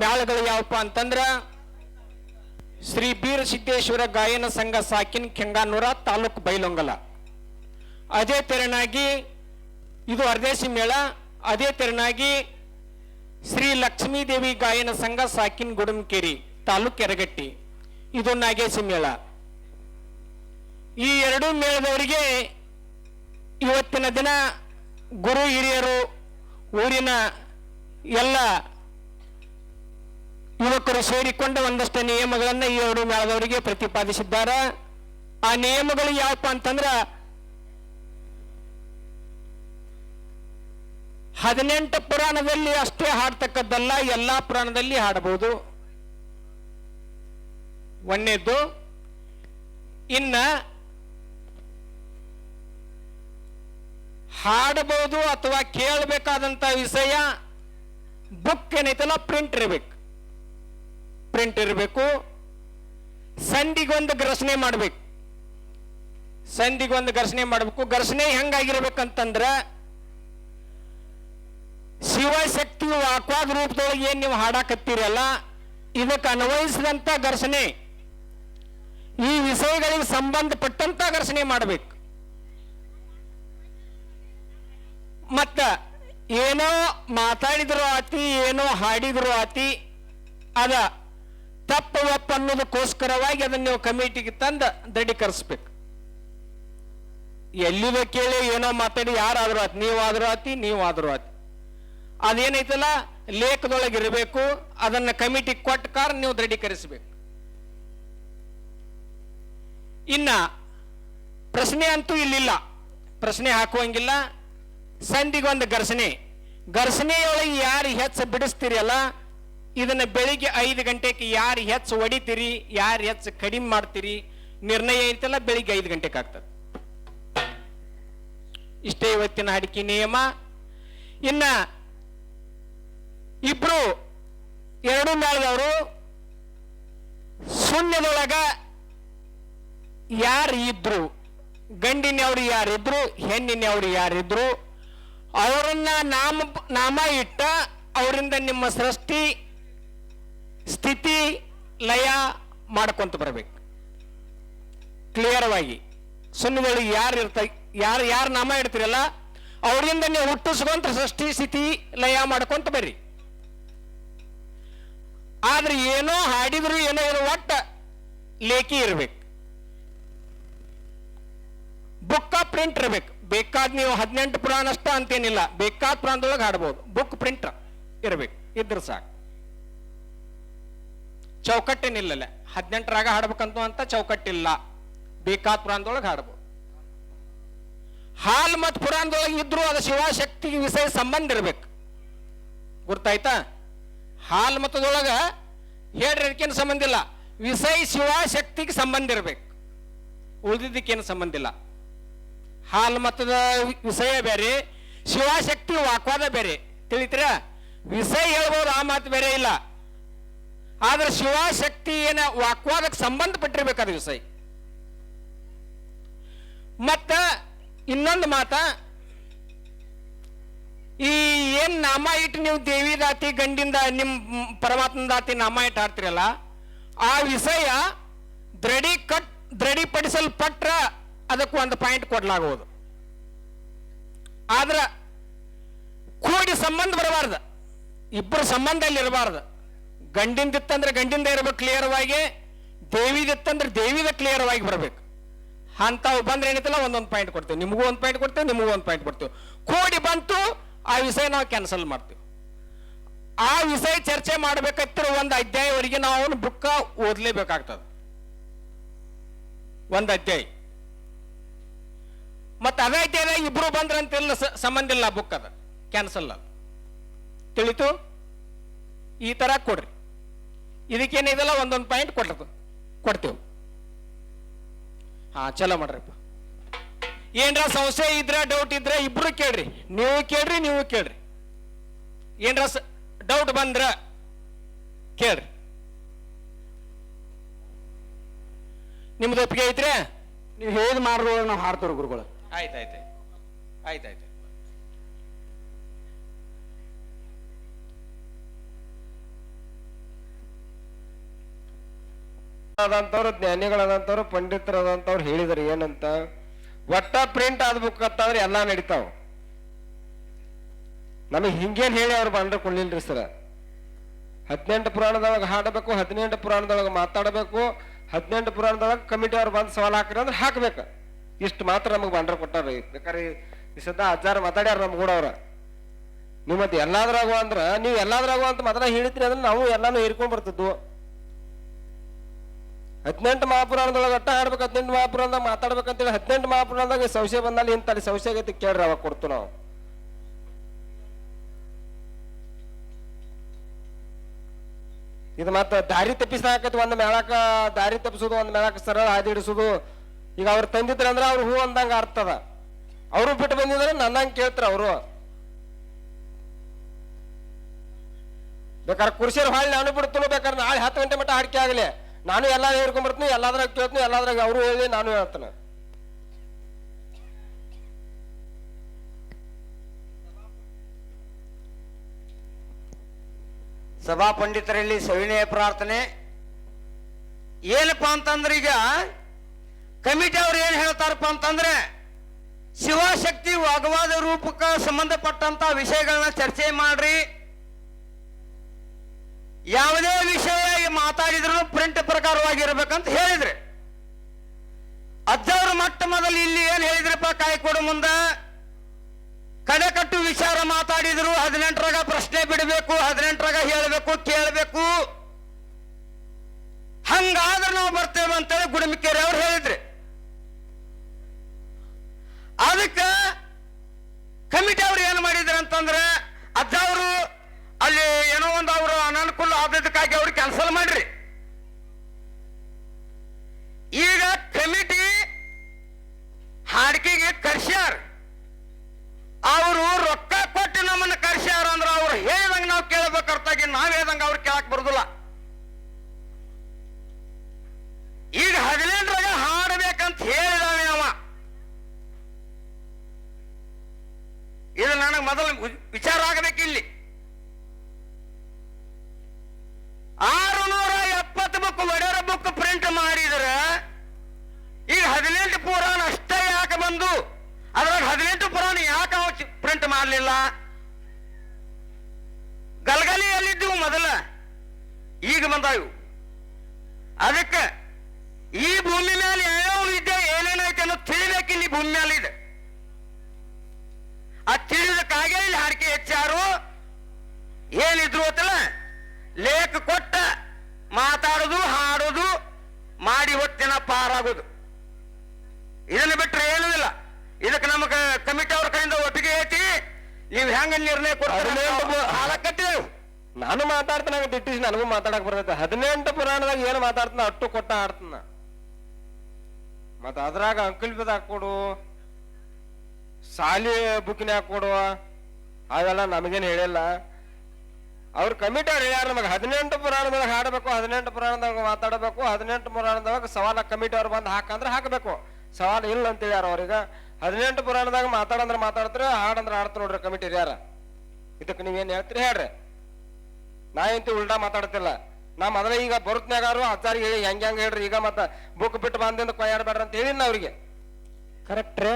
ಮ್ಯಾಳಗಳು ಯಾವಪ್ಪ ಅಂತಂದ್ರ ಶ್ರೀ ಬೀರ ಸಿದ್ದೇಶ್ವರ ಗಾಯನ ಸಂಘ ಸಾಕಿನ್ ಕೆಂಗಾನೂರ ತಾಲೂಕು ಬೈಲೊಂಗಲ. ಅದೇ ತೆರನಾಗಿ ಇದು ಅರ್ಧೇಶಿ ಮೇಳ, ಅದೇ ತೆರನಾಗಿ ಶ್ರೀ ಲಕ್ಷ್ಮೀದೇವಿ ಗಾಯನ ಸಂಘ ಸಾಕಿನ್ ಗುಡುಮಕೇರಿ ತಾಲೂಕು ಎರಗಟ್ಟಿ ಇದು ನಾಗೇಶಿ ಮೇಳ. ಈ ಎರಡೂ ಮೇಳದವರಿಗೆ ಇವತ್ತಿನ ದಿನ ಗುರು ಹಿರಿಯರು ಊರಿನ ಎಲ್ಲ ಯುವಕರು ಸೇರಿಕೊಂಡ ಒಂದಷ್ಟು ನಿಯಮಗಳನ್ನು ಈ ಎರಡು ಮೇಳದವರಿಗೆ ಪ್ರತಿಪಾದಿಸಿದ್ದಾರೆ. ಆ ನಿಯಮಗಳು ಯಾವಪ್ಪ ಅಂತಂದ್ರ ಹದಿನೆಂಟು ಪುರಾಣದಲ್ಲಿ ಅಷ್ಟೇ ಹಾಡ್ತಕ್ಕದ್ದಲ್ಲ, ಎಲ್ಲಾ ಪುರಾಣದಲ್ಲಿ ಹಾಡಬಹುದು. ಒಂದೇದ್ದು, ಇನ್ನ ಹಾಡಬಹುದು ಅಥವಾ ಕೇಳಬೇಕಾದಂತ ವಿಷಯ ಬುಕ್ ಏನೈತಲ್ಲ, ಪ್ರಿಂಟ್ ಇರಬೇಕು. ಪ್ರಿಂಟ್ ಇರಬೇಕು, ಸಂಧಿಗೊಂದು ಘರ್ಷಣೆ ಮಾಡ್ಬೇಕು. ಸಂಧಿಗೊಂದು ಘರ್ಷಣೆ ಮಾಡಬೇಕು. ಘರ್ಷಣೆ ಹೆಂಗಾಗಿರ್ಬೇಕಂತಂದ್ರ, ಶಿವಶಕ್ತಿ ವಾಕ್ವಾದ ರೂಪದೊಳಗೆ ಏನ್ ನೀವು ಹಾಡಾಕತ್ತೀರಲ್ಲ, ಇದಕ್ಕೆ ಅನ್ವಯಿಸಿದಂತ ಘರ್ಷಣೆ. ಈ ವಿಷಯಗಳಿಗೆ ಸಂಬಂಧಪಟ್ಟಂತ ಘರ್ಷಣೆ ಮಾಡಬೇಕು. ಮತ್ತ ಏನೋ ಮಾತಾಡಿದ್ರು ಆತಿ, ಏನೋ ಹಾಡಿದ್ರು ಆತಿ, ಅದ ತಪ್ಪ ಒಪ್ಪ ಅನ್ನೋದಕ್ಕೋಸ್ಕರವಾಗಿ ಅದನ್ನ ನೀವು ಕಮಿಟಿಗೆ ತಂದ ದೃಢೀಕರಿಸ್ಬೇಕು ಎಲ್ಲಿದ ಕೇಳಿ ಏನೋ ಮಾತಾಡಿ, ಯಾರಾದರೂ ಆತಿ ನೀವಾದರೂ ಆತಿ ನೀವಾದ್ರೂ ಆತಿ ಅದೇನೈತಲ್ಲ, ಲೇಖದೊಳಗೆ ಇರಬೇಕು, ಅದನ್ನ ಕಮಿಟಿ ಕೊಟ್ಟ ಕಾರಣ ನೀವು ದೃಢೀಕರಿಸಬೇಕು ಇನ್ನ, ಪ್ರಶ್ನೆ ಅಂತೂ ಇಲ್ಲಿಲ್ಲ. ಪ್ರಶ್ನೆ ಹಾಕುವಂಗಿಲ್ಲ. ಸಂಧಿಗೊಂದು ಘರ್ಷಣೆ. ಘರ್ಷಣೆಯೊಳಗೆ ಯಾರು ಹೆಚ್ಚು ಬಿಡಿಸ್ತೀರಲ್ಲ ಇದನ್ನ ಬೆಳಿಗ್ಗೆ ಐದು ಗಂಟೆಗೆ ಯಾರು ಹೆಚ್ಚು ಹೊಡಿತೀರಿ, ಯಾರು ಹೆಚ್ಚು ಕಡಿಮೆ ಮಾಡ್ತೀರಿ, ನಿರ್ಣಯ ಐತಲ್ಲ ಬೆಳಿಗ್ಗೆ ಐದು ಗಂಟೆಗೆ ಆಗ್ತದೆ. ಇಷ್ಟೇ ಇವತ್ತಿನ ಅಡಿಕೆ ನಿಯಮ. ಇನ್ನ ಇಬ್ರು ಎರಡು ಮೇಳದವರು ಶೂನ್ಯದೊಳಗ ಯಾರು ಇದ್ರು ಗಂಡಿನವ್ರು ಯಾರಿದ್ರು ಹೆಣ್ಣಿನವ್ರು ಯಾರಿದ್ರು ಅವರನ್ನ ನಾಮ ನಾಮ ಇಟ್ಟ ಅವರಿಂದ ನಿಮ್ಮ ಸೃಷ್ಟಿ ಸ್ಥಿತಿ ಲಯ ಮಾಡ್ಕೊಂತ ಬರಬೇಕು. ಕ್ಲಿಯರ್ವಾಗಿ ಸುನ್ನಿಗಳು ಯಾರು ಇರ್ತ, ಯಾರು ಯಾರು ನಾಮ ಇಡ್ತಿರಲ್ಲ, ಅವರಿಂದ ನೀವು ಹುಟ್ಟಿಸ್ಕೊಂತ ಸೃಷ್ಟಿ, ಸ್ಥಿತಿ, ಲಯ ಮಾಡ್ಕೊಂತ ಬರ್ರಿ. ಆದ್ರೆ ಏನೋ ಹಾಡಿದ್ರು ಏನೋ ಏನೋ ಒಟ್ಟ ಲೇಖಿ ಇರ್ಬೇಕು. ಬುಕ್ಕ ಪ್ರಿಂಟ್ ಇರ್ಬೇಕು. ಬೇಕಾದ ನೀವು ಹದಿನೆಂಟು ಪುರಾಣ ಅಷ್ಟ ಅಂತೇನಿಲ್ಲ, ಬೇಕಾದ ಪುರಾಣದೊಳಗೆ ಹಾಡ್ಬೋದು. ಬುಕ್ ಪ್ರಿಂಟ್ ಇರ್ಬೇಕು. ಇದ್ರ ಸಾಕು. ಚೌಕಟ್ಟೇನಿಲ್ಲಲ್ಲ ಹದಿನೆಂಟರಾಗ ಹಾಡ್ಬೇಕಂತ ಅಂತ ಚೌಕಟ್ಟಿಲ್ಲ. ಬೇಕಾದ ಪುರಾಣದೊಳಗೆ ಹಾಡ್ಬೋದು. ಹಾಲ್ ಮತ್ತು ಪುರಾಣದೊಳಗೆ ಇದ್ರು ಅದು ಶಿವಶಕ್ತಿಗೆ ವಿಷಯ ಸಂಬಂಧ ಇರ್ಬೇಕು. ಗೊತ್ತಾಯ್ತಾ ಹಾಲ್ ಮತದೊಳಗ ಹೇಳ್ರಿ, ಅದಕ್ಕೇನು ಸಂಬಂಧ ಇಲ್ಲ. ವಿಷಯ ಶಿವಶಕ್ತಿಗೆ ಸಂಬಂಧ ಇರ್ಬೇಕು. ಉಳಿದಿದ್ದಕ್ಕೇನು ಸಂಬಂಧ ಇಲ್ಲ. ಹಾಲ್ ಮತದ ವಿಷಯ ಬೇರೆ ಶಿವಶಕ್ತಿ ವಾಕ್ವಾದ ಬೇರೆ. ತಿಳಿತೀರ? ವಿಷಯ ಹೇಳ್ಬೋದು, ಆ ಮಾತು ಬೇರೆ ಇಲ್ಲ. ಆದ್ರೆ ಶಿವಶಕ್ತಿ ಏನ ವಾಕ್ವಾದಕ್ಕೆ ಸಂಬಂಧಪಟ್ಟಿರ್ಬೇಕಾದ ವಿಷಯ ಮತ್ತ ಇನ್ನೊಂದು ಮಾತ, ಈ ಏನ್ ನಾಮ ಇಟ್ಟು ನೀವು ದೇವಿದಾತಿ ಗಂಡಿಂದ ನಿಮ್ ಪರಮಾತ್ಮದಾತಿ ನಾಮ ಇಟ್ಟು ಹಾಡ್ತಿರಲ್ಲ, ಆ ವಿಷಯ ದೃಢೀಕಟ್, ದೃಢೀಪಡಿಸಲ್ಪಟ್ರ ಅದಕ್ಕೆ ಒಂದು ಪಾಯಿಂಟ್ ಕೊಡ್ಲಾಗುವುದು. ಆದ್ರ ಕೂಡಿ ಸಂಬಂಧ ಬರಬಾರ್ದು. ಇಬ್ಬರು ಸಂಬಂಧ ಅಲ್ಲಿ ಇರಬಾರ್ದು. ಗಂಡಿಂದಿತ್ತಂದ್ರೆ ಗಂಡಿಂದ ಇರಬೇಕು ಕ್ಲಿಯರ್ವಾಗಿ ದೇವಿದಿತ್ತಂದ್ರೆ ದೇವಿದ ಕ್ಲಿಯರ್ವಾಗಿ ಬರಬೇಕು. ಅಂಥವು ಬಂದ್ರೆ ಏನಿತ್ತಲ್ಲ, ಒಂದೊಂದು ಪಾಯಿಂಟ್ ಕೊಡ್ತೇವೆ. ನಿಮಗೂ ಒಂದು ಪಾಯಿಂಟ್ ಕೊಡ್ತೇವೆ, ನಿಮಗೂ ಒಂದು ಪಾಯಿಂಟ್ ಕೊಡ್ತೇವೆ. ಕೂಡಿ ಬಂತು, ಆ ವಿಷಯ ನಾವು ಕ್ಯಾನ್ಸಲ್ ಮಾಡ್ತೀವಿ. ಆ ವಿಷಯ ಚರ್ಚೆ ಮಾಡ್ಬೇಕತ್ತಿರೋ ಒಂದು ಅಧ್ಯಾಯವರೆಗೆ ನಾವು ಬುಕ್ಕ ಓದ್ಲೇಬೇಕಾಗ್ತದೆ. ಒಂದು ಅಧ್ಯಾಯ. ಮತ್ತೆ ಅದೇ ಅಧ್ಯಾಯದಾಗ ಇಬ್ರು ಬಂದ್ರಂತಿಲ್ಲ ಸಂಬಂಧ ಇಲ್ಲ ಬುಕ್ ಅದ ಕ್ಯಾನ್ಸಲ್ ಅಲ್ಲ. ತಿಳಿತು? ಈ ತರ ಕೊಡ್ರಿ. ಇದಕ್ಕೇನಿದೆಲ್ಲ ಒಂದೊಂದು ಪಾಯಿಂಟ್ ಕೊಟ್ಟ ಕೊಡ್ತೇವೆ. ಹಾ ಚಲೋ ಮಾಡ್ರಿಪ್ಪ. ಏನ್ರ ಸಂಶಯ ಇದ್ರೆ ಡೌಟ್ ಇದ್ರೆ ಇಬ್ರು ಕೇಳ್ರಿ. ನೀವು ಕೇಳ್ರಿ ನೀವು ಕೇಳ್ರಿ. ಏನ್ರ ಡೌಟ್ ಬಂದ್ರ ಕೇಳ್ರಿ. ನಿಮ್ದು ಒಪ್ಪಿಗೆ ಐತ್ರಿ? ನೀವು ಹೇಗೆ ಮಾಡ್ರು ನಾವು ಹಾಡ್ತೀವಿ ಗುರುಗಳು. ಆಯ್ತಾಯ್ತು ಆಯ್ತಾಯ್ತು ಆದಂತವ್ರು ಜ್ಞಾನಿಗಳಾದಂಥವ್ರು, ಪಂಡಿತರಾದಂಥವ್ರು ಹೇಳಿದರು ಏನಂತ? ಒಟ್ಟ ಪ್ರಿಂಟ್ ಆದ ಬುಕ್ ಅಂತಂದ್ರೆ ಎಲ್ಲಾ ನಡೀತಾವ. ನಮಗೆ ಹಿಂಗೇನ್ ಹೇಳಿ ಅವ್ರು ಬಂದ್ರೆ ಕೊಡ್ಲಿಲ್ರಿ ಸರ. ಹದಿನೆಂಟು ಪುರಾಣದೊಳಗೆ ಹಾಡಬೇಕು, ಹದಿನೆಂಟು ಪುರಾಣದೊಳಗೆ ಮಾತಾಡಬೇಕು, ಹದಿನೆಂಟು ಪುರಾಣದೊಳಗೆ ಕಮಿಟಿ ಅವ್ರು ಬಂದು ಸವಾಲ್ ಹಾಕ್ರಿ ಅಂದ್ರೆ ಹಾಕ್ಬೇಕು. ಇಷ್ಟು ಮಾತ್ರ ನಮಗೆ ಬಂಡ್ರ ಕೊಟ್ಟಾರ ಬೇಕಾದ್ರೆ ಈ ಅಜ್ಜಾರ ಮಾತಾಡ್ಯಾರ ನಮ್ಗೆ ಕೂಡ ಅವ್ರ ಮತ್ತೆ ಎಲ್ಲಾದ್ರಾಗು ಅಂದ್ರ, ನೀವು ಎಲ್ಲಾದ್ರಾಗು ಅಂತ ಮಾತ್ರ ಹೇಳಿದ್ರಿ ಅಂದ್ರೆ ನಾವು ಎಲ್ಲಾನು ಹೇರ್ಕೊಂಡ್ ಬರ್ತಿದ್ವು. ಹದಿನೆಂಟು ಮಹಾಪುರಾಣದೊಳಗೆ ಒಟ್ಟ ಹಾಡ್ಬೇಕು, ಹದಿನೆಂಟು ಮಹಾಪುರಾಣದಾಗ ಮಾತಾಡ್ಬೇಕಂತೇಳಿ ಹದಿನೆಂಟು ಮಹಾಪುರಾಣದಾಗ ಸಂಶಯ ಬಂದಲ್ಲಿ ಇಂತಲ್ಲಿ ಸಂಶಯ ಆಗೈತಿ ಕೇಳ್ರಿ ಅವಾಗ ಕೊಡ್ತು ನಾವು. ಇದು ಮತ್ತೆ ದಾರಿ ತಪ್ಪಿಸಾಕತಿ ಒಂದ್ ಮೇಳಕ ದಾರಿ ತಪ್ಪಿಸೋದು, ಒಂದ್ ಮೇಳಕ ಸರಳ ಹಾದಿ ಈಗ ಅವ್ರು ತಂದಿದ್ರ ಅಂದ್ರೆ ಅವ್ರು ಹೂ ಅಂದಂಗ ಅರ್ಥದ ಅವರು ಬಿಟ್ಟು ಬಂದಿದ್ರೆ ನನ್ನಂಗೆ ಕೇಳ್ತಾರ ಅವರು. ಬೇಕಾದ್ರೆ ಕುರ್ಸಿಯರ್ ಹಾಳಿ ನಾನು ಬಿಡ್ತೀನಿ ಬೇಕಾದ್ರೆ ನಾಳೆ ಹತ್ತು ಗಂಟೆ ಮಟ್ಟ ಹಾಡಿಕೆ ಆಗಲಿ. ನಾನು ಎಲ್ಲ ಹೇಳ್ಕೊಂಡ್ ಬರ್ತೀನಿ, ಎಲ್ಲಾದ್ರಾಗ ಕೇಳ್ತೀನಿ, ಎಲ್ಲಾದ್ರಾಗ ಅವರು ಹೇಳಿ ನಾನು ಹೇಳ್ತೇನೆ. ಸಭಾ ಪಂಡಿತರಲ್ಲಿ ಸವಿನಯ ಪ್ರಾರ್ಥನೆ. ಏನಪ್ಪಾ ಅಂತಂದ್ರೆ ಈಗ ಕಮಿಟಿ ಅವ್ರು ಏನ್ ಹೇಳ್ತಾರಪ್ಪ ಅಂತಂದ್ರೆ ಶಿವಶಕ್ತಿ ವಾಗವಾದ ರೂಪಕ್ಕೆ ಸಂಬಂಧಪಟ್ಟಂತ ವಿಷಯಗಳನ್ನ ಚರ್ಚೆ ಮಾಡ್ರಿ. ಯಾವುದೇ ವಿಷಯ ಮಾತಾಡಿದ್ರು ಪ್ರಿಂಟ್ ಪ್ರಕಾರವಾಗಿರ್ಬೇಕಂತ ಹೇಳಿದ್ರೆ. ಅಜ್ಜವ್ರ ಮಟ್ಟ ಮೊದಲು ಇಲ್ಲಿ ಏನ್ ಹೇಳಿದ್ರಪ್ಪ, ಕಾಯ್ಕೊಡು ಮುಂದ. ಕಡೆಕಟ್ಟು ವಿಚಾರ ಮಾತಾಡಿದ್ರು ಹದಿನೆಂಟರಾಗ ಪ್ರಶ್ನೆ ಬಿಡಬೇಕು ಹದಿನೆಂಟರಾಗ ಹೇಳಬೇಕು, ಕೇಳಬೇಕು. ಹಂಗಾದ್ರೆ ನಾವು ಬರ್ತೇವೆ ಅಂತೇಳಿ ಗುಡಮಿಕ್ಕೇರಿ ಅವ್ರು ಹೇಳಿದ್ರಿ. ಅದಕ್ಕೆ ಕಮಿಟಿ ಅವ್ರು ಏನು ಮಾಡಿದ್ರು ಅಂತಂದ್ರೆ ಅಜ್ಜ ಅವರು ಅಲ್ಲಿ ಏನೋ ಒಂದು ಅವರು ಅನಾನುಕೂಲ ಆದದಕ್ಕಾಗಿ ಅವ್ರು ಕ್ಯಾನ್ಸಲ್ ಮಾಡ್ರಿ. ಈಗ ಕಮಿಟಿ ಹಾಡಿಕೆಗೆ ಕರ್ಸ್ಯಾರ. ಅವರು ರೊಕ್ಕ ಕೊಟ್ಟು ನಮ್ಮನ್ನ ಕರ್ಸ್ಯಾರ ಅಂದ್ರ ಅವ್ರು ಹೇಳ್ದಂಗ ನಾವು ಕೇಳಬೇಕರ್ತಾಗಿ ನಾವ್ ಹೇಳ್ದಂಗ ಅವ್ರು ಕೇಳಕ್ ಬರುದಿಲ್ಲ. ಈಗ ಹದಿನೆಂಟರಾಗ ಹಾಡಬೇಕಂತ ಹೇಳಿದಾನೆ ಅವ. ಇದು ನನಗೆ ಮೊದಲು ವಿಚಾರ ಆಗಬೇಕು ಇಲ್ಲಿ ಆರು ನೂರ ಎಪ್ಪತ್ತು ಬುಕ್ ಒಡೆಯರ ಬುಕ್ ಪ್ರಿಂಟ್ ಮಾಡಿದ್ರೆ ಈಗ ಹದಿನೆಂಟು ಪುರಾಣ ಅಷ್ಟೇ ಯಾಕೆ ಬಂದು ಅದ್ರಾಗ ಹದಿನೆಂಟು ಪುರಾಣ ಯಾಕೆ ಪ್ರಿಂಟ್ ಮಾಡಲಿಲ್ಲ ಗಲ್ಗಲಿಯಲ್ಲಿದ್ದವು ಮೊದಲ ಈಗ ಬಂದಾವು ಅದಕ್ಕೆ ಈ ಭೂಮಿ ಮೇಲೆ ಯಾವ ವಿದ್ಯೆ ಏನೇನೈತೆ ಅನ್ನೋದು ತಿಳಿಬೇಕು ಇಲ್ಲಿ ಭೂಮಿ ಮೇಲೆ ಇದೆ ಆ ತಿಳಿದಕ್ಕಾಗೆ ಇಲ್ಲಿ ಹಾಡಿಕೆ ಹೆಚ್ಚಾರು ಏನಿದ್ರು ಅಂತಲ್ಲ ಲೇಖ ಕೊಟ್ಟ ಮಾತಾಡೋದು ಹಾಡೋದು ಮಾಡಿ ಹೊತ್ತಿನ ಪಾರಾಗೋದು. ಇದನ್ನು ಬಿಟ್ಟರೆ ಏನೂ ಇಲ್ಲ ಇದಕ್ಕೆ ನಮಗೆ ಕಮಿಟಿ ಅವ್ರ ಕೈಯಿಂದ ಒಪ್ಪಿಗೆ ಐತಿ. ನೀವು ಹೆಂಗ ನಿರ್ಣಯ ಕೊಟ್ಟು ಕೊಡ್ತೀವಿ ನಾನು ಮಾತಾಡ್ತೇನೆ ದಿಟ್ಟಿಸಿ ನನಗೂ ಮಾತಾಡಕ್ ಬರ್ತೈತೆ. ಹದಿನೆಂಟು ಪುರಾಣದಾಗ ಏನು ಮಾತಾಡ್ತಾನ ಅಟ್ಟು ಕೊಟ್ಟ ಆಡ್ತಾನ ಮತ್ತ ಅದ್ರಾಗ ಅಂಕಲ್ ಬಿದ ಹಾಕೊಡು ಸಾಲಿ ಬುಕ್ನ ಹಾಕೊಡು ಅವೆಲ್ಲ ನಮಗೇನು ಹೇಳಿಲ್ಲ. ಅವ್ರ ಕಮಿಟಿ ಯಾರು? ನಮಗೆ ಹದಿನೆಂಟು ಪುರಾಣದಾಗ ಹಾಡಬೇಕು ಹದಿನೆಂಟು ಪುರಾಣದಾಗ ಮಾತಾಡಬೇಕು ಹದಿನೆಂಟು ಪುರಾಣದೊಳಗೆ ಸವಾಲ ಕಮಿಟಿ ಅವ್ರು ಬಂದು ಹಾಕಂದ್ರೆ ಹಾಕಬೇಕು. ಸವಾಲು ಇಲ್ಲ ಅಂತ ಹೇಳ್ಯಾರ ಅವ್ರಿಗೆ. ಹದಿನೆಂಟು ಪುರಾಣದಾಗ ಮಾತಾಡಂದ್ರೆ ಮಾತಾಡ್ತಾರೆ ಹಾಡಂದ್ರೆ ಹಾಡ್ತ ನೋಡ್ರಿ ಕಮಿಟಿ ಯಾರ? ಇದಕ್ಕೆ ನೀವೇನ್ ಹೇಳ್ತೀರಿ ಹೇಳ್ರಿ. ನಾ ಎಂತ ಉಲ್ಟಾ ಮಾತಾಡ್ತಿಲ್ಲ. ನಾ ಮೊದಲ ಈಗ ಬರುತ್ನಾಗಾರು ಆಚಾರಿಗೆ ಹೇಳಿ ಹೆಂಗ್ ಹೆಂಗ್ ಹೇಳ್ರಿ ಈಗ ಮತ್ತೆ ಬುಕ್ ಬಿಟ್ಟು ಬಂದಿಂದ ಕೊಯ್ಯಾಡ್ಬೇಡ್ರಿ ಅಂತ ಹೇಳಿನ ಅವ್ರಿಗೆ. ಕರೆಕ್ಟ್ರೇ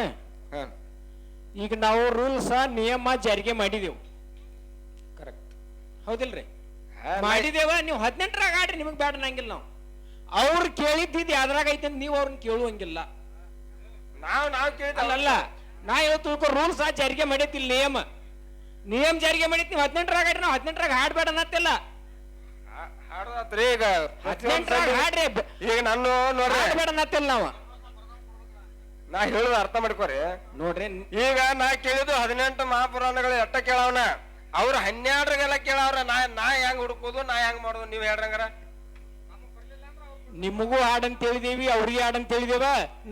ಈಗ ನಾವು ರೂಲ್ಸ್ ನಿಯಮ ಜಾರಿಗೆ ಮಾಡಿದೆವು. ಹೌದಿಲ್ರಿ? ಮಾಡಿದೇವ ನೀವು ಹದಿನೆಂಟರಾಗ ಆಡ್ರಿ ನಿಮಗೆ ಬೇಡ ನಂಗಿಲ್ಲ ನಾವು. ಅವ್ರು ಕೇಳಿದ್ದಿದ್ದು ಯಾವ್ದ್ರಾಗ ಐತೆ ಅಂತ ನೀವು ಅವ್ರನ್ನ ಕೇಳುವಂಗಿಲ್ಲ. ನಾವ್ ನಾವ್ ಕೇಳಿದ ಅಲ್ಲಲ್ಲ ನಾ ಇವತ್ತು ರೂಲ್ಸ್ ಆ ಜಾರಿಗೆ ಮಾಡೈತಿ ನಿಯಮ. ನಿಯಮ ಜಾರಿಗೆ ಮಾಡೈತಿ ನೀವು ಹದಿನೆಂಟರಾಗ ಆಡ್ರಿ ನಾವು ಹದಿನೆಂಟರಾಗ ಹಾಡ್ಬೇಡ ಅನ್ನತ್ತಿಲ್ಲ. ಈಗ. ಹದಿನೆಂಟರಾಗ ಹಾಡ್ರಿ ಈಗ ನಾನು ನೋಡ್ರಿ. ಹಾಡ್ಬೇಡ ಅನ್ನತ್ತಿಲ್ಲ ನಾವು. ನಾ ಹೇಳುದು ಅರ್ಥ ಮಾಡ್ಕೋರಿ. ನೋಡ್ರಿ ಈಗ ನಾ ಕೇಳಿದ್ದು ಹದಿನೆಂಟು ಮಹಾಪುರಾಣಗಳು ಎಟ್ಟ ಕೇಳವನ? ಅವ್ರ ಹನ್ನೆರಡರಿಗೆಲ್ಲ ಕೇಳವ್ರ, ನಾ ನಾ ಹೆಂಗ್ ಹುಡುಕೋದು, ನಾ ಹೆಂಗ್ ಮಾಡೋದು, ನೀವ್ ಹೇಳ್ರಂಗಾರ? ನಿಮಗೂ ಹಾಡಂತ ಹೇಳಿದೀವಿ, ಅವ್ರಿಗೆ ಹಾಡಂತ ಹೇಳಿದೇವ.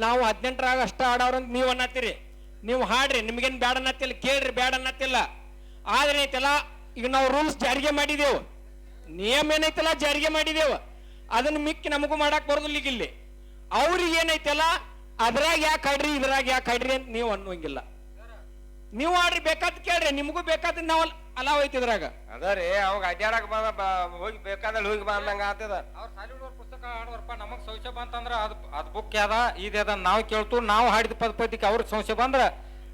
ನಾವು ಹದಿನೆಂಟರಾಗ ಅಷ್ಟ ಹಾಡವ್ರಂತ ನೀವು ಅನ್ನತ್ತೀರಿ. ನೀವು ಹಾಡ್ರಿ, ನಿಮ್ಗೇನ್ ಬೇಡ ಅನ್ನತ್ತಿಲ್ಲ, ಕೇಳ್ರಿ ಬೇಡ ಅನ್ನತ್ತಿಲ್ಲ. ಆದ್ರೆ ಐತಲ್ಲ, ಈಗ ನಾವು ರೂಲ್ಸ್ ಜಾರಿಗೆ ಮಾಡಿದೆವು. ನಿಯಮ ಏನೈತಲ್ಲ, ಜಾರಿಗೆ ಮಾಡಿದೆವು. ಅದನ್ನ ಮಿಕ್ಕಿ ನಮಗೂ ಮಾಡಕ್ ಬರೋದಿಲ್ಲ ಈಗ ಇಲ್ಲಿ. ಅವ್ರಿಗೆ ಏನೈತಲ್ಲ, ಅದ್ರಾಗ ಯಾಕೆ ಹಾಡ್ರಿ, ಇದ್ರಾಗ ಯಾಕೆ ಹಾಡ್ರಿ ಅಂತ ನೀವು ಅನ್ನುವಂಗಿಲ್ಲ. ನೀವು ಆಡ್ರಿ ಬೇಕಾದ್ ಕೇಳ್ರಿ, ನಿಮಗೂ ಬೇಕಾದ್ ನಾವು ಅಲಾವ್ ಐತಿ ಇದ್ರಾಗ. ಅದ ರೀ ಅವಾಗ ಅಡ್ಡಾಡಕ್ ಬಂದ ಬ- ಹೋಗಿ ಬೇಕಾದಲ್ಲಿ ಹೋಗಿ ಬಾ ಅಂದಂಗ ಆತದ ಅವ್ರ ಸಾಲಿಡ್ ಪುಸ್ತಕ ಹಾಡುವರ್ಪ ನಮಗ್ ಸಂಶಯ ಬಂತಂದ್ರ ಅದ್ ಅದ್ ಬುಕ್ ಯಾದ ಇದ ನಾವು ಕೇಳ್ತು ನಾವು ಹಾಡಿದ ಪದ ಪದ್ಯಕ್ಕೆ ಅವ್ರ ಸಂಶಯ ಬಂದ್ರ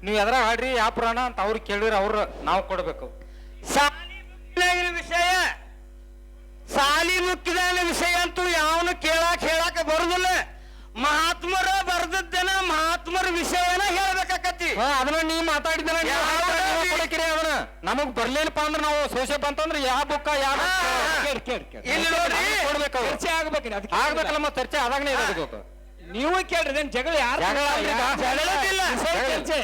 ನೀವು ಎದ್ರಾಗ ಹಾಡ್ರಿ ಯಾವ ಪುರಾಣ ಅಂತ ಅವ್ರಿಗೆ ಕೇಳಿರ ಅವ್ರ ನಾವ್ ಕೊಡ್ಬೇಕು. ಸಾಲಿ ವಿಷಯ. ಸಾಲಿ ಮುಖ್ಯದಾಗಿನ ವಿಷಯ ಅಂತೂ ಯಾವನು ಮಹಾತ್ಮರ ಬರ್ದದ್ದೇನ ಮಹಾತ್ಮರ ವಿಷಯನ ಹೇಳ್ಬೇಕಾಕತಿ ಅದನ್ನ ನೀ ಮಾತಾಡಿದ ಅದನ್ನ. ನಮಗ್ ಬರ್ಲಿಲ್ಲಪ್ಪ ಅಂದ್ರ ನಾವು ಸಂಶಯ ಬಂತಂದ್ರ ಯಾವ ಬುಕ್ಕ ಯಾವ ಇಲ್ಲಿ ನೋಡ್ರಿ. ಕೊಡ್ಬೇಕು. ಚರ್ಚೆ ಆಗ್ಬೇಕ್ರಿ ಅದಕ್ಕೆ ಆಗ್ಬೇಕಲ್ಲ ಮತ್ತೆ ಚರ್ಚೆ ಆದಾಗನೇ ಇರೋದು ನೀವು ಕೇಳ್ರಿ ಜಗಳ ಯಾರು ಜಗಳ ಜಗಳದಿಲ್ಲ. ಚರ್ಚೆ.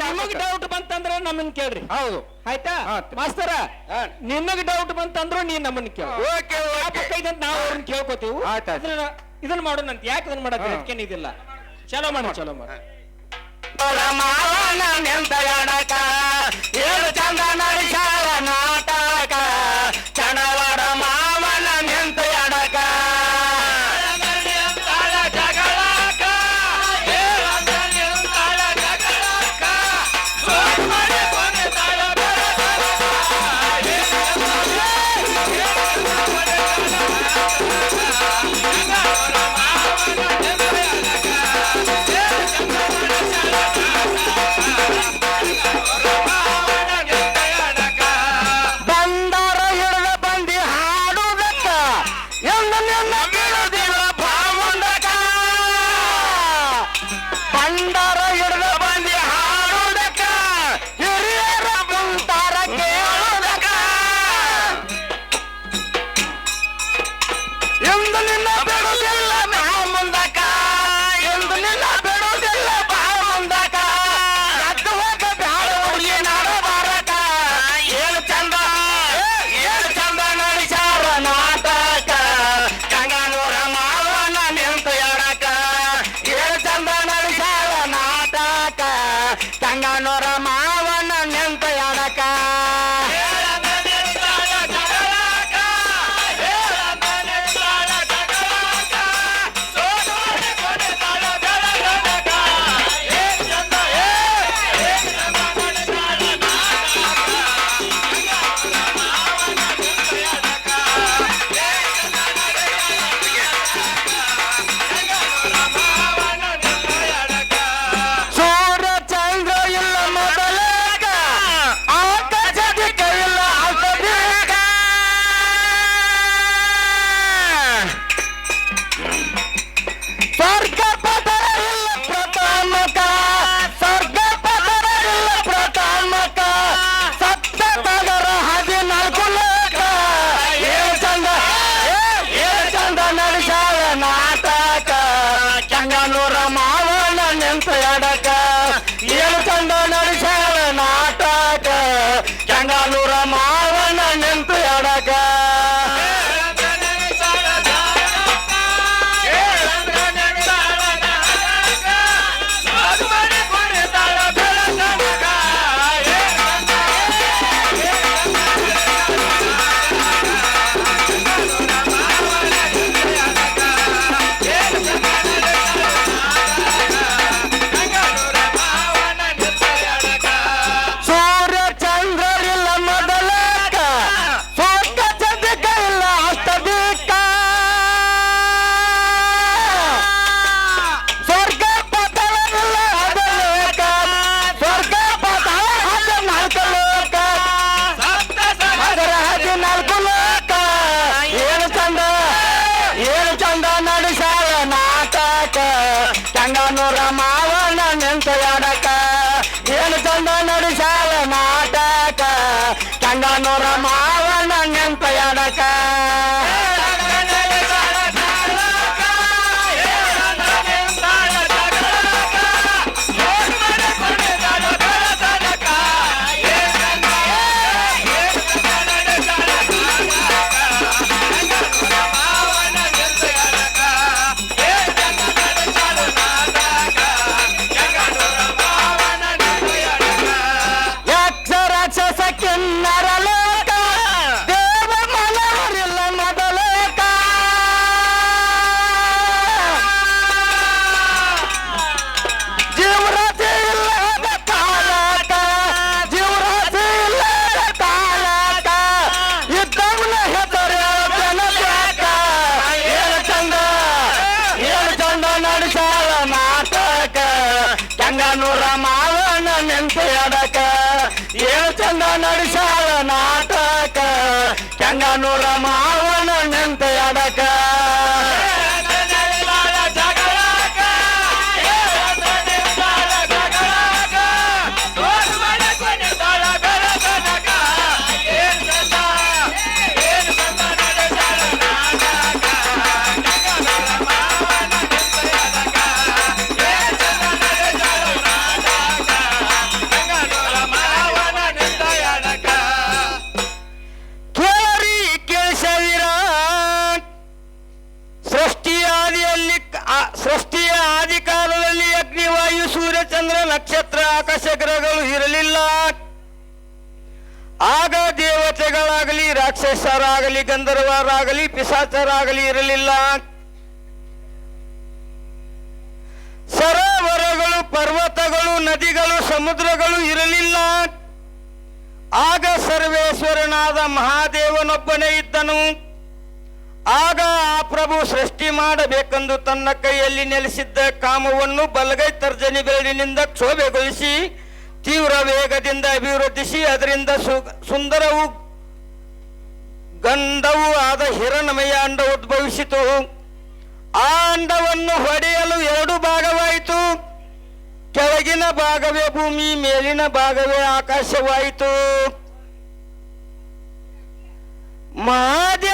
ನಿಮಗ್ ಡೌಟ್ ಬಂತಂದ್ರ ನಮ್ಮನ್ ಕೇಳ್ರಿ. ಹೌದು. ಆಯ್ತಾ. ಮಾಸ್ತರ ನಿಮಗ್ ಡೌಟ್ ಬಂತಂದ್ರು ನೀ ನಮ್ಮನ್ನ ಕೇಳ. ನಾವು ಅವ್ರನ್ನ ಕೇಳ್ಕೊತೀವಿ. ಇದನ್ನ ಮಾಡೋಣ ಮಾಡೋಣಂತ ಯಾಕೆ ಇದನ್ನ ಮಾಡಕ್ಕೆ. ಇದಿಲ್ಲ ಚಲೋ ಮಾಡಿ ಚಲೋ ಮಾಡಿ ಮಾವನ ನಿಂತ ಏಳು ಚಂದ ಏಳು ಚಂದ ನಡೆಸಾಳ ನಾಟಕ ನಕ್ಷತ್ರ ಆಕಾಶ ಗ್ರಹಗಳು ಇರಲಿಲ್ಲ. ಆಗ ದೇವತೆಗಳಾಗಲಿ, ರಾಕ್ಷಸರಾಗಲಿ, ಗಂಧರ್ವರಾಗಲಿ ಪಿಸಾಚರಾಗಲಿ ಇರಲಿಲ್ಲ. ಸರೋವರಗಳು, ಪರ್ವತಗಳು, ನದಿಗಳು, ಸಮುದ್ರಗಳು ಇರಲಿಲ್ಲ. ಆಗ ಸರ್ವೇಶ್ವರನಾದ ಮಹಾದೇವನೊಬ್ಬನೇ ಇದ್ದನು. ಆಗ ಆ ಪ್ರಭು ಸೃಷ್ಟಿ ಮಾಡಬೇಕೆಂದು ತನ್ನ ಕೈಯಲ್ಲಿ ನೆಲೆಸಿದ್ದ ಕಾಮವನ್ನು ಬಲಗೈ ತರ್ಜನಿ ಬೆರಳಿನಿಂದ ಕ್ಷೋಭೆಗೊಳಿಸಿ ತೀವ್ರ ವೇಗದಿಂದ ಅಭಿವೃದ್ಧಿಸಿ ಅದರಿಂದ ಸುಂದರವು ಗಂಧವೂ ಆದ ಹಿರಣಮಯ ಅಂಡ ಉದ್ಭವಿಸಿತು. ಆ ಅಂಡವನ್ನು ಹೊಡೆಯಲು ಎರಡು ಭಾಗವಾಯಿತು. ಕೆಳಗಿನ ಭಾಗವೇ ಭೂಮಿ, ಮೇಲಿನ ಭಾಗವೇ ಆಕಾಶವಾಯಿತು. ಮಹಾದೇವ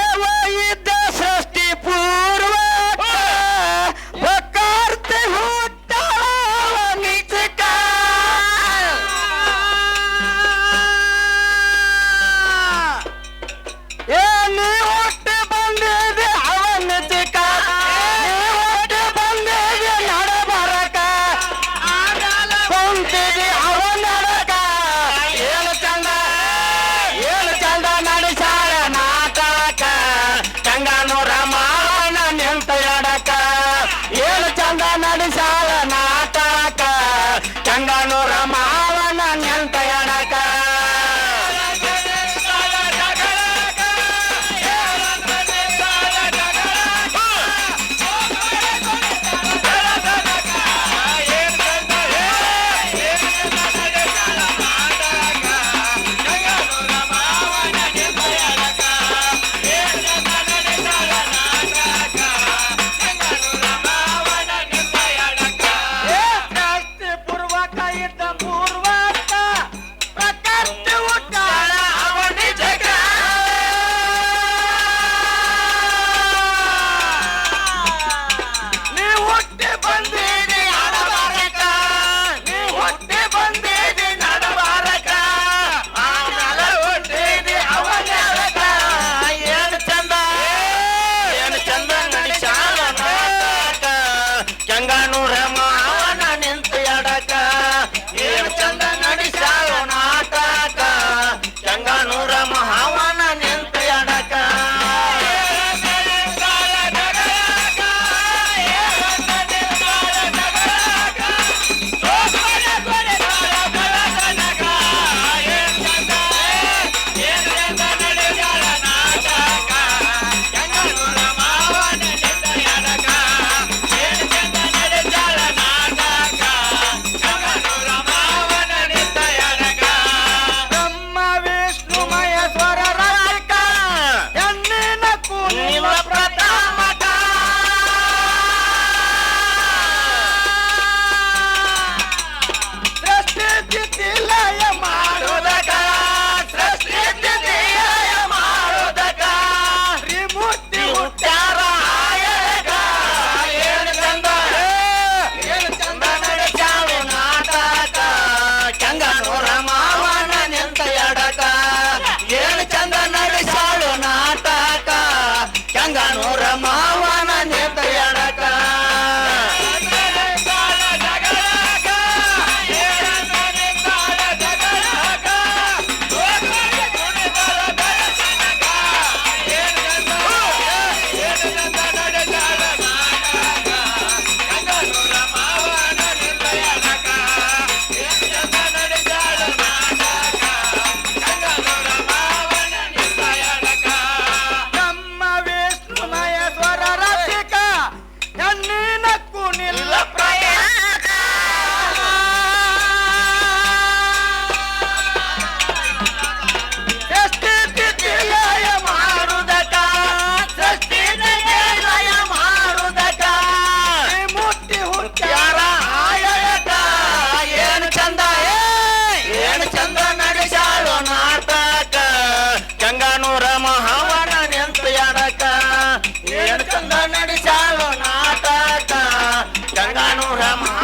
Rama.